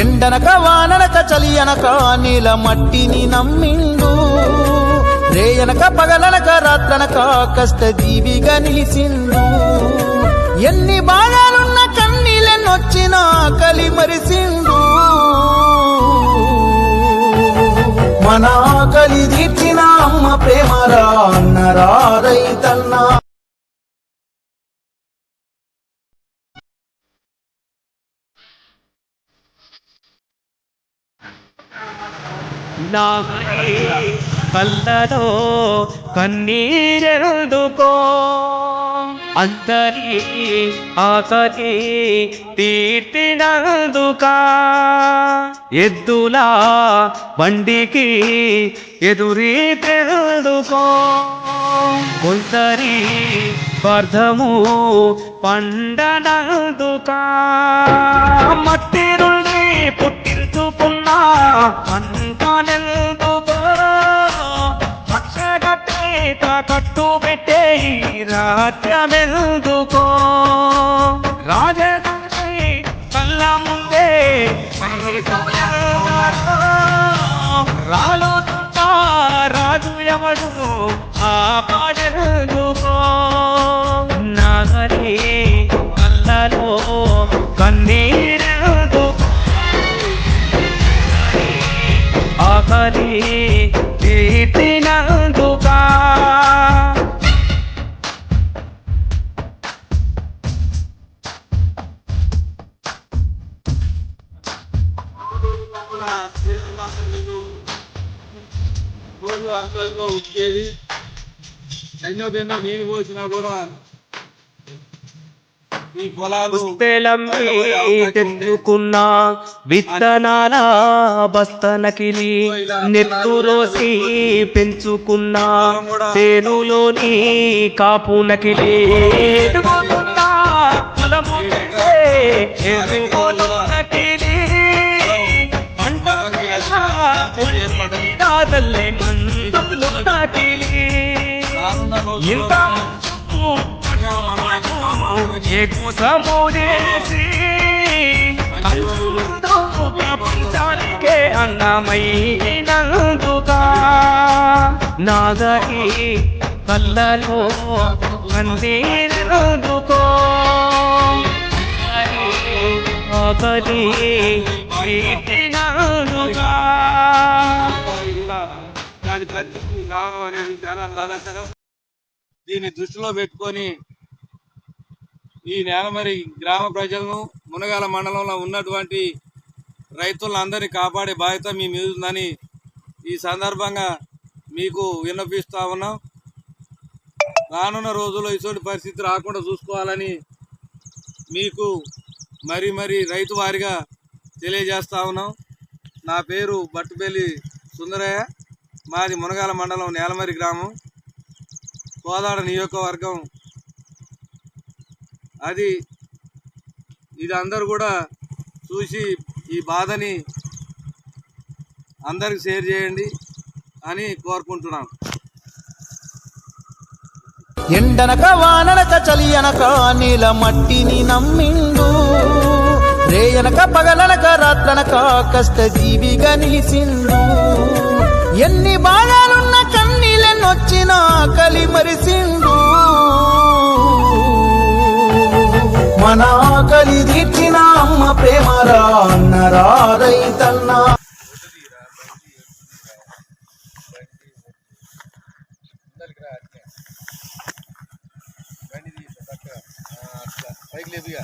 ఎండనక వాననక చలి అనక నీల మట్టిని నమ్మిండు. రేయనక పగలనక రాత్రనక కష్టజీవిగా నిలిసిండు ఎన్ని బాధలున్న కన్నీలెన్నొచ్చిన కలి మరిసిండు. మన కలి తీర్చిన అమ్మ ప్రేమరా అన్నరా రైతన్నా. నా కళ్ళలో కన్నీరెందుకో? అందరి ఆకలి తీర్చినందుక ఎద్దులా బండికి ఎదురి తెలుదుకో కొందరి స్వార్థము పండనందుక? మట్టి నుండి పుట్టించుకున్నా అంటానెందుకో కట్టు పెట్టే రాత్రమెందుకో రాజధాని కళ్ళ ముందే రాలు రాజు ఎవడు? ఆ పాడెందుకో నగరి కళ్ళలో కన్నీ ఉక్కేది ఎన్నో తిన్నా నీళ్ళు పోసినా కూడా ఈ పొలాలు పుస్తెలం తెచ్చుకున్న విత్తనాల బస్తనకిలి పెంచుకున్న తేనులోని కాపునకిలి ఎదుగుతున్న కులము కాదల్లే ఇంత ఎక్కువసి ప్రపంచానికే అన్నమైనందుక నాగరి కళ్ళలో కందీనందుకో ఆకలి వీటినందుక దాని ప్రతి కావాలని జనాలు దీన్ని దృష్టిలో పెట్టుకొని ఈ నేలమరి గ్రామ ప్రజలను మునగాల మండలంలో ఉన్నటువంటి రైతులందరినీ కాపాడే బాధ్యత మీ మీద ఉందని ఈ సందర్భంగా మీకు విన్నపిస్తా ఉన్నాం. రానున్న రోజుల్లో ఇటువంటి పరిస్థితి రాకుండా చూసుకోవాలని మీకు మరి మరి రైతు వారిగా తెలియజేస్తా ఉన్నాం. నా పేరు బట్టుపల్లి సుందరయ్య. మాది మునగాల మండలం నేలమరి గ్రామం. కోదాడ నియోజకవర్గం. అది ఇది అందరూ కూడా చూసి ఈ బాధని అందరికి షేర్ చేయండి అని కోరుకుంటున్నాను. ఎండనక వాననక చలి అనక నీల మట్టిని నమ్మిండు. రేయనక పగలనక రాత్రనక కష్టజీవిగా నిలిసిండు ఎన్ని బాధలున్న కన్నీళ్ళనొచ్చిన కలి మరిసిండు. మన ఆకలి తీర్చిన అమ్మ ప్రేమరా అన్నరా రైతన్నా పైకి లేదుగా